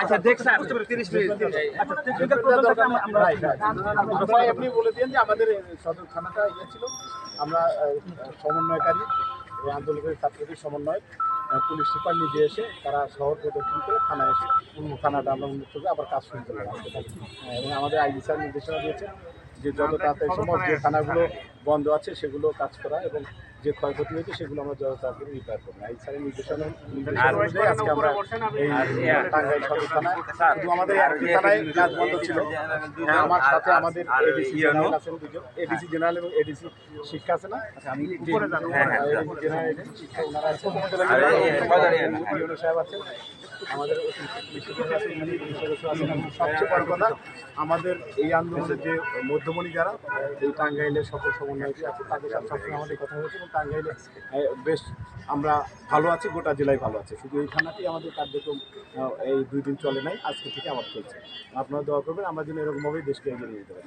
আচ্ছা দেখ স্যার। তিরিশ মিনিট। আমরা এমনি বলে দিন যে আমাদের সদর থানাটা ইয়ে ছিল। আমরা সমন্বয়কারী আন্দোলনের ছাত্রদের সমন্বয় পুলিশ সুপার নিজে এসে তারা শহর প্রদক্ষিণ করে থানায় এসে থানাটা আমরা উন্মুক্ত করে আবার কাজ শুরু এবং আমাদের আইডি স্যার নির্দেশনা দিয়েছে যে যত তাড়াতাড়ি সম্ভব যে থানাগুলো বন্ধ আছে সেগুলো কাজ করা এবং যে ক্ষয়ক্ষতি হয়েছে সেগুলো আমরা যত তাড়াতাড়ি রিপেয়ার করব আইডি স্যারের নির্দেশনা অনুযায়ী আজকে আমরা এই টাঙ্গাইল সদর থানায় শুধু আমাদের থানায় কাজ বন্ধ ছিল হ্যাঁ, আমার সাথে আমাদের এডিসি জেনারেল আছেন দুজন এডিসি জেনারেল এবং এডিসি শিক্ষা আছে না জেনারেল শিক্ষা ওনারা আছেন সাহেব আছেন আমাদের সবচেয়ে বড় কথা, আমাদের এই আন্দোলনের যে মধ্যমণি যারা, এই টাঙ্গাইলের সকল সমন্বয়টি আছে, তাদের সাথে সবসময় আমাদের কথা হয়েছে এবং টাঙ্গাইলে বেশ আমরা ভালো আছি, গোটা জেলায় ভালো আছে। শুধু এই থানাতেই আমাদের কার্যক্রম এই দুই দিন চলে নাই, আজকে থেকে আমার চলছে। আপনারা দোয়া করবেন, আমরা যেন এরকমভাবেই দেশকে এগিয়ে নিয়ে যেতে পারি।